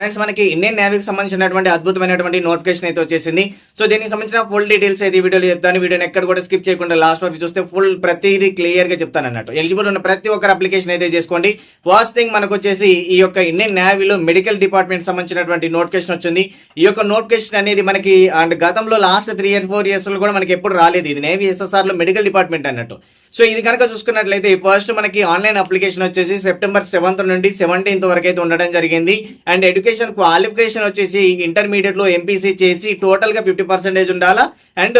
Friends మనకి Indian నేవీకి సంబంధించినటువంటి అద్భుతమైనటువంటి నోటిఫికేషన్ అయితే వచ్చేసింది. సో దీనికి సంబంధించిన ఫుల్ డీటెయిల్స్ అయితే వీడియోలో చెప్తాను. వీడియోని ఎక్కడ కూడా స్కిప్ చేయకుండా లాస్ట్ వరకు చూస్తే ఫుల్ ప్రతిదీ క్లియర్గా చెప్తాను అన్నట్టు. ఎలిజిబుల్ ఉన్న ప్రతి ఒక్కరు అప్లికేషన్ అయితే చేసుకోండి. ఫస్ట్ థింగ్ మనకు వచ్చేసి ఈ యొక్క ఇండియన్ నేవీలో మెడికల్ డిపార్ట్మెంట్ సంబంధించినటువంటి నోటిఫికేషన్ వచ్చింది. ఈ యొక్క నోటిఫికేషన్ అనేది మనకి అండ్ గతంలో లాస్ట్ త్రీ ఇయర్స్ ఫోర్ ఇయర్స్లో కూడా మనకి ఎప్పుడు రాలేదు. ఇది నేవీ ఎస్ఎస్ఆర్లో మెడికల్ డిపార్ట్మెంట్ అన్నట్టు. సో ఇది కనుక చూసుకున్నట్లయితే ఫస్ట్ మనకి ఆన్లైన్ అప్లికేషన్ వచ్చేసి సెప్టెంబర్ సెవెంత్ నుండి సెవెంటీన్త్ వరకు అయితే ఉండడం జరిగింది. అండ్ ఎడ్యుకేషన్ క్వాలిఫికేషన్ వచ్చేసి ఇంటర్మీడియట్లో ఎంపీసీ చేసి టోటల్గా ఫిఫ్టీ పర్సెంటేజ్ ఉండాలా? అండ్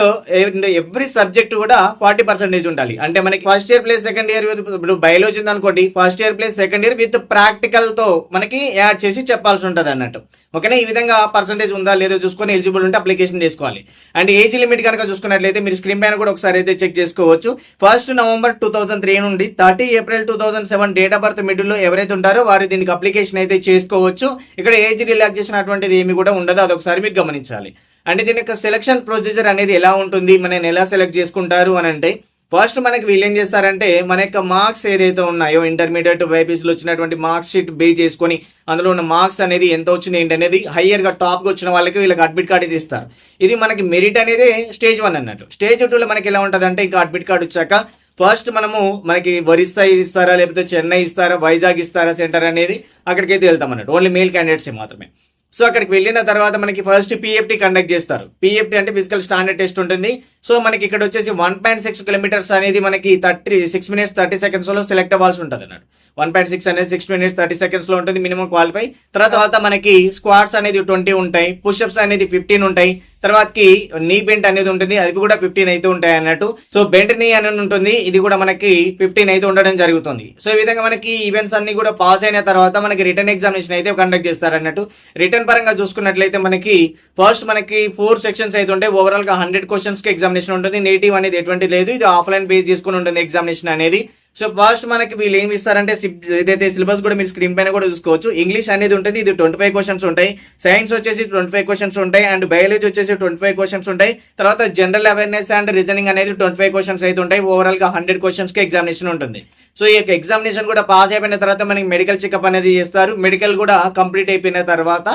ఎవ్రీ సబ్జెక్ట్ కూడా ఫార్టీ పర్సెంటేజ్ ఉండాలి. అంటే మనకి first year plus second year ఇప్పుడు బయాలజీ ఉంది అనుకోండి first year plus second year with ప్రాక్టికల్తో మనకి యాడ్ చేసి చెప్పాల్సి ఉంటుంది అన్నట్టు. ఓకేనా? ఈ విధంగా పర్సెంటేజ్ ఉందా లేదో చూసుకొని ఎలిజిబుల్ ఉంటే అప్లికేషన్ చేసుకోవాలి. అండ్ ఏజ్ లిమిట్ కనుక చూసుకున్నట్లయితే మీరు స్క్రీన్ పైన కూడా ఒకసారి అయితే చెక్ చేసుకోవచ్చు. First November two thousand three నుండి thirty April two thousand seven date of birth మిడిల్లో ఎవరైతే ఉంటారో వారు దీనికి అప్లికేషన్ అయితే చేసుకోవచ్చు. ఇక్కడ ఏజ్ రిలాక్సేషన్ అటువంటిది ఏమి కూడా ఉండదు. అదొకసారి మీరు గమనించాలి. అంటే దీని యొక్క సెలక్షన్ ప్రొసీజర్ అనేది ఎలా ఉంటుంది? మనం ఎలా సెలెక్ట్ చేసుకుంటారు అని అంటే ఫస్ట్ మనకి వీళ్ళు ఏం చేస్తారంటే మన యొక్క మార్క్స్ ఏదైతే ఉన్నాయో ఇంటర్మీడియట్ వైపీస్లో వచ్చినటువంటి మార్క్స్ షీట్ బే చేసుకొని అందులో ఉన్న మార్క్స్ అనేది ఎంత వచ్చింది ఏంటి అనేది హయ్యర్గా టాప్గా వచ్చిన వాళ్ళకి వీళ్ళకి అడ్మిట్ కార్డు ఇస్తారు. ఇది మనకి మెరిట్ అనేది స్టేజ్ వన్ అన్నట్టు. స్టేజ్ టూలో మనకి ఎలా ఉంటుంది అంటే ఇంకా అడ్మిట్ కార్డు వచ్చాక ఫస్ట్ మనము మనకి ఒరిస్సా ఇస్తారా లేకపోతే చెన్నై ఇస్తారా వైజాగ్ ఇస్తారా సెంటర్ అనేది అక్కడికైతే వెళ్తాం అన్నట్టు. ఓన్లీ మేల్ క్యాండిడేట్స్ మాత్రమే. సో అక్కడికి వెళ్ళిన తర్వాత మనకి ఫస్ట్ పిఎఫ్టీ కండక్ట్ చేస్తారు. పిఎఫ్టీ అంటే ఫిజికల్ స్టాండర్డ్ టెస్ట్ ఉంటుంది. సో మనకి ఇక్కడ వచ్చేసి వన్ పాయింట్ సిక్స్ కిలోమీటర్స్ అనేది మనకి థర్టీ సిక్స్ మినిట్స్ థర్టీ సెకండ్స్లో సెలెక్ట్ అవ్వాల్సి ఉంటుంది అన్నట్టు. వన్ పాయింట్ సిక్స్ అనేది సిక్స్ మినిట్స్ థర్టీ సెకండ్స్లో ఉంటుంది మినిమం క్వాలిఫై తర్వాత మనకి స్క్వాడ్స్ అనేది ట్వంటీ ఉంటాయి పుషప్స్ అనేది ఫిఫ్టీన్ ఉంటాయి. తర్వాతకి నీ బెంట్ అనేది ఉంటుంది. అది కూడా ఫిఫ్టీన్ అయితే ఉంటాయి అన్నట్టు. సో బెంట్ నీ అనేది ఉంటుంది. ఇది కూడా మనకి ఫిఫ్టీన్ అయితే ఉండడం జరుగుతుంది. సో ఈ విధంగా మనకి ఈవెంట్స్ అన్ని కూడా పాస్ అయిన తర్వాత మనకి రిటర్న్ ఎగ్జామినేషన్ అయితే కండక్ట్ చేస్తారు అన్నట్టు. రిటర్న్ పరంగా చూసుకున్నట్లయితే మనకి ఫస్ట్ మనకి ఫోర్ సెక్షన్స్ అయితే ఉంటాయి. ఓవరాల్గా హండ్రెడ్ క్వశ్చన్స్కి ఎగ్జామినేషన్ ఉంటుంది. నేటివ్ అనేది ఎటువంటి లేదు. ఇది ఆఫ్లైన్ బేస్ చేసుకుని ఉంటుంది ఎగ్జామినేషన్ అనేది. సో ఫస్ట్ మనకి వీళ్ళు ఏమి ఇస్తారంటే సిప్- ఏదైతే సిలబస్ కూడా మీరు స్క్రీన్ పైన కూడా చూసుకోవచ్చు ఇంగ్లీష్ అనేది ఉంటుంది ఇది ట్వంటీ ఫైవ్ క్వశ్చన్స్ ఉంటాయి సైన్స్ వచ్చేసి ట్వంటీ ఫైవ్ క్వశ్చన్స్ ఉంటాయి అండ్ బయాలజీ వచ్చేసి ట్వంటీ ఫైవ్ క్వశ్చన్స్ ఉంటాయి తర్వాత జనరల్ అవేర్నెస్ అండ్ రీజనింగ్ అనేది ట్వంటీ ఫైవ్ క్వశ్చన్స్ అయితే ఉంటాయి ఓవరాల్గా హండ్రెడ్ క్వశ్చన్స్కి ఎగ్జామినేషన్ ఉంటుంది. సో ఈ యొక్క ఎగ్జామినేషన్ కూడా పాస్ అయిపోయిన తర్వాత మనకి మెడికల్ చెకప్ అనేది చేస్తారు మెడికల్ కూడా కంప్లీట్ అయిపోయిన తర్వాత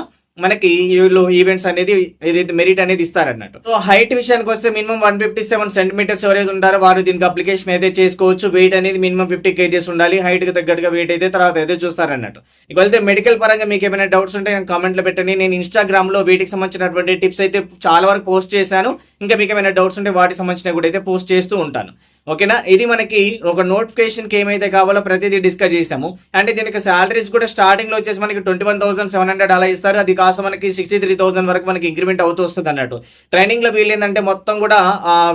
మనకి వీళ్ళు ఈవెంట్స్ అనేది ఏదైతే మెరిట్ అనేది ఇస్తారన్నట్టు. సో హైట్ విషయానికి వస్తే minimum one fifty seven centimeters ఎవరైతే ఉంటారో వారు దీనికి అప్లికేషన్ అయితే చేసుకోవచ్చు. వెయిట్ అనేది మినిమం ఫిఫ్టీ కేజీస్ ఉండాలి. హైట్కి తగ్గట్టుగా వెయిట్ అయితే తర్వాత అయితే చూస్తారన్నట్టు. ఇక వెళ్తే మెడికల్ పరంగా మీకు ఏమైనా డౌట్స్ ఉంటే నేను కామెంట్ పెట్టండి. నేను ఇన్స్టాగ్రామ్లో వీటికి సంబంధించినటువంటి టిప్స్ అయితే చాలా వరకు పోస్ట్ చేశాను. ఇంకా మీకు ఏమైనా డౌట్స్ ఉంటే వాటికి సంబంధించిన కూడా అయితే పోస్ట్ చేస్తూ ఉంటాను. ఓకేనా? ఇది మనకి ఒక నోటిఫికేషన్కి ఏమైతే కావాలో ప్రతిదీ డిస్కస్ చేసాము. అంటే దీనికి శాలరీస్ కూడా స్టార్టింగ్లో వచ్చేసి మనకి twenty one thousand seven hundred అలా ఇస్తారు. అది కాస్త మనకి సిక్స్టీ త్రీ థౌసండ్ వరకు మనకి ఇంక్రిమెంట్ అవుతూ వస్తుంది అన్నట్టు. ట్రైనింగ్లో వీళ్ళు ఏంటంటే మొత్తం కూడా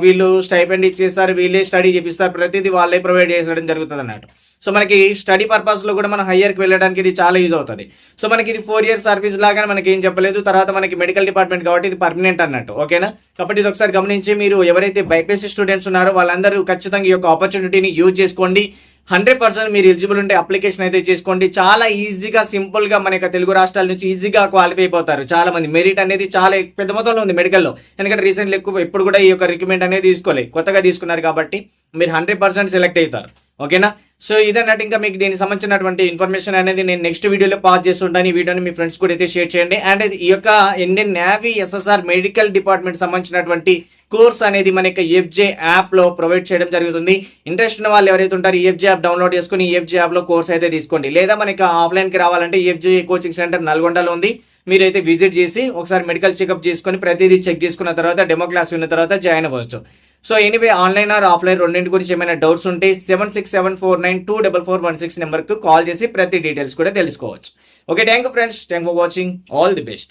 వీళ్ళు స్టైపెండ్ ఇచ్చేస్తారు వీళ్ళే స్టడీ చేపిస్తారు ప్రతిదీ వాళ్ళే ప్రొవైడ్ చేసడం జరుగుతుంది అన్నట్టు. సో మనకి స్టడీ పర్పస్లో కూడా మనం హయ్యర్కి వెళ్ళడానికి ఇది చాలా యూజ్ అవుతుంది. సో మనకి ఇది ఫోర్ ఇయర్స్ సర్వీస్ లాగా మనకి ఏం చెప్పలేదు. తర్వాత మనకి మెడికల్ డిపార్ట్మెంట్ కాబట్టి ఇది పర్మనెంట్ అన్నట్టు. ఓకేనా కాబట్టి ఇది ఒకసారి గమనించి మీరు ఎవరైతే బైపీసీ స్టూడెంట్స్ ఉన్నారో వాళ్ళందరూ ఖచ్చితంగా ఈ యొక్క ఆపర్చునిటీని యూజ్ చేసుకోండి. హండ్రెడ్ పర్సెంట్ మీరు ఎలిజిబుల్ ఉంటే అప్లికేషన్ అయితే చేసుకోండి. చాలా ఈజీగా సింపుల్గా మన యొక్క తెలుగు రాష్ట్రాల నుంచి ఈజీగా క్వాలిఫై అయిపోతారు. చాలా మంది మెరిట్ అనేది చాలా పెద్ద మొత్తంలో ఉంది మెడికల్లో ఎందుకంటే రీసెంట్లీ ఎక్కువ ఎప్పుడు కూడా ఈ యొక్క రికమెండ్ అనేది తీసుకోలేదు. కొత్తగా తీసుకున్నారు కాబట్టి మీరు హండ్రెడ్ పర్సెంట్ సెలెక్ట్ అవుతారు. ఓకేనా? సో ఇదన్నట్టు ఇంకా మీకు దీనికి సంబంధించినటువంటి ఇన్ఫర్మేషన్ అనేది నేను నెక్స్ట్ వీడియోలో పాస్ చేస్తుంటాను. ఈ వీడియోని మీ ఫ్రెండ్స్ కూడా అయితే షేర్ చేయండి. అండ్ ఈ యొక్క Indian navy SSR medical department సంబంధించినటువంటి కోర్స్ అనేది మనకి ఎఫ్జే యాప్లో ప్రొవైడ్ చేయడం జరుగుతుంది. ఇంట్రెస్ట్ ఉన్న వాళ్ళు ఎవరైతే ఉంటారో ఎఫ్జే యాప్ డౌన్లోడ్ చేసుకుని ఎఫ్జే యాప్లో కోర్స్ అయితే తీసుకోండి. లేదా మనకి ఆఫ్లైన్కి రావాలంటే ఎఫ్జే కోచింగ్ సెంటర్ నల్గొండలో ఉంది. మీరైతే విజిట్ చేసి ఒకసారి మెడికల్ చెకప్ చేసుకొని ప్రతిదీ చెక్ చేసుకున్న తర్వాత డెమో క్లాస్ విన్న తర్వాత జాయిన్ అవ్వచ్చు. So anyway online or offline రెండింటి గురించి ఏమైనా డౌట్స్ ఉంటే seven six seven four nine two double four one six నెంబర్కు కాల్ చేసి ప్రతి డీటెయిల్స్ కూడా తెలుసుకోవచ్చు. Okay thank you friends thank for watching all the best